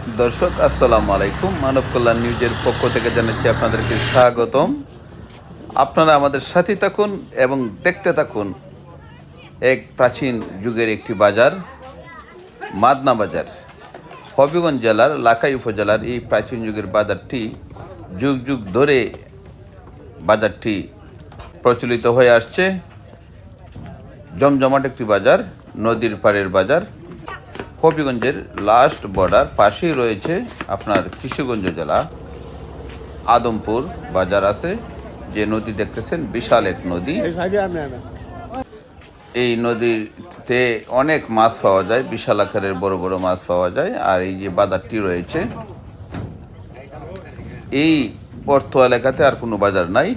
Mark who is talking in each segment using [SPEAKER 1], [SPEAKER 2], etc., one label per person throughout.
[SPEAKER 1] দর্শক, আসসালামু আলাইকুম। মানব কল্যাণ নিউজের পক্ষ থেকে জানাচ্ছি আপনাদেরকে স্বাগতম। আপনারা আমাদের সাথে থাকুন এবং দেখতে থাকুন এক প্রাচীন যুগের একটি বাজার, মাদনা বাজার। হবিগঞ্জ জেলার, লাখাই উপজেলার এই প্রাচীন যুগের বাজারটি যুগ যুগ ধরে বাজারটি প্রচলিত হয়ে আসছে। জমজমাট একটি বাজার, নদীর পাড়ের বাজার। হবিগঞ্জের লাস্ট বর্ডার পাশেই রয়েছে আপনার কৃষিগঞ্জ জেলা। আদমপুর বাজার আছে যে নদী দেখতেছেন বিশাল এক নদী। এই নদীতে অনেক মাছ পাওয়া যায় বিশাল আকারের বড় বড় মাছ পাওয়া যায় আর এই যে বাজারটি রয়েছে এই অর্থ এলাকাতে আর কোনো বাজার নাই।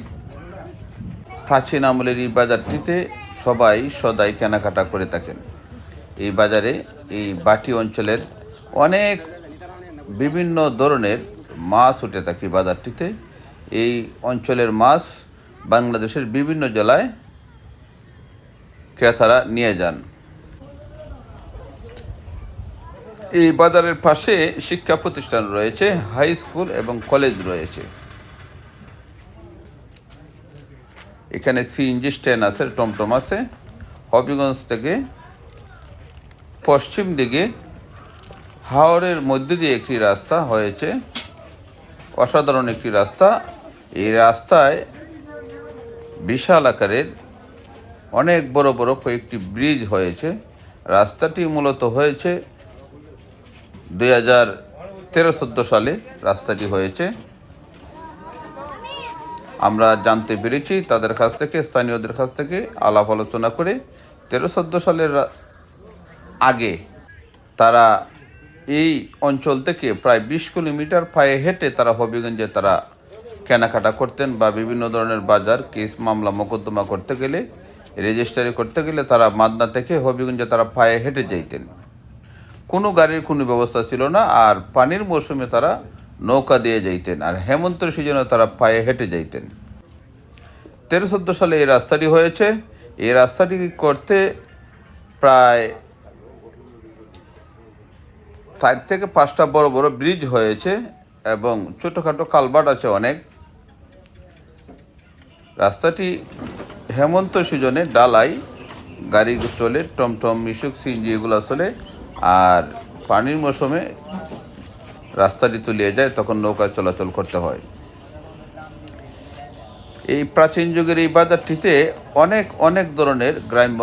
[SPEAKER 1] প্রাচীন আমলের এই বাজারটিতে সবাই সদাই কেনাকাটা করে থাকেন। এই বাজারে এই বাটি অঞ্চলের অনেক বিভিন্ন ধরনের মাছ উঠে থাকে বাজারটিতে। এই অঞ্চলের মাছ বাংলাদেশের বিভিন্ন জেলায় ক্রেতারা নিয়ে যান। এই বাজারের পাশে শিক্ষা প্রতিষ্ঠান রয়েছে, হাই স্কুল এবং কলেজ রয়েছে। এখানে সিএনজি স্ট্যান্ড আছে, টমটম আছে, হবিগঞ্জ থেকে পশ্চিম দিকে হাওড়ের মধ্য দিয়ে একটি রাস্তা হয়েছে। অসাধারণ একটি রাস্তা। এই রাস্তায় বিশাল আকারের অনেক বড় বড় কয়েকটি ব্রিজ হয়েছে। রাস্তাটি মূলত হয়েছে দুই হাজার তেরো চোদ্দ সালে রাস্তাটি হয়েছে। আমরা জানতে পেরেছি তাদের কাছ থেকে, স্থানীয়দের কাছ থেকে আলাপ আলোচনা করে তেরো চোদ্দ সালের আগে। তারা এই অঞ্চল থেকে প্রায় বিশ কিলোমিটার পায়ে হেঁটে তারা হবিগঞ্জে তারা কেনাকাটা করতেন বা বিভিন্ন ধরনের বাজার, কেস, মামলা, মোকদ্দমা করতে গেলে রেজিস্ট্রারি করতে গেলে তারা মাদনা থেকে হবিগঞ্জে তারা পায়ে হেঁটে যাইতেন। কোনো গাড়ির কোনো ব্যবস্থা ছিল না আর পানির মৌসুমে তারা নৌকা দিয়ে যাইতেন আর হেমন্তের সিজনে তারা পায়ে হেঁটে যাইতেন। তেরো চোদ্দ সালে এই রাস্তাটি হয়েছে। এই রাস্তাটি করতে প্রায় চার থেকে পাঁচটা বড় বড় ব্রিজ হয়েছে এবং ছোটোখাটো কালভার্ট আছে অনেক। রাস্তাটি হেমন্ত সিজনে ডালাই, গাড়ি চলে টমটম, মিশুক, সিএনজি এগুলো চলে আর পানির মৌসুমে রাস্তাটি তুলিয়ে যায়, তখন নৌকা চলাচল করতে হয়। এই প্রাচীন যুগের এই বাজারটিতে অনেক অনেক ধরনের গ্রাম্য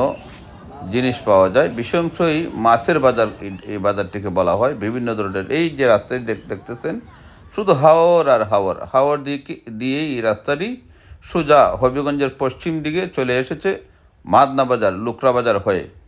[SPEAKER 1] জিনিস পাওয়া যায়। বিশেষই মাছের বাজার, এই- বাজারটিকে বলা হয়। বিভিন্ন ধরনের এই যে রাস্তাটি দেখ- দেখতেছেন, শুধু হাওর আর হাওর। হাওর দিকে দিয়েই এই রাস্তাটি সোজা হবিগঞ্জের পশ্চিম দিকে চলে এসেছে মাদনা বাজার, লুকরা বাজার হয়ে।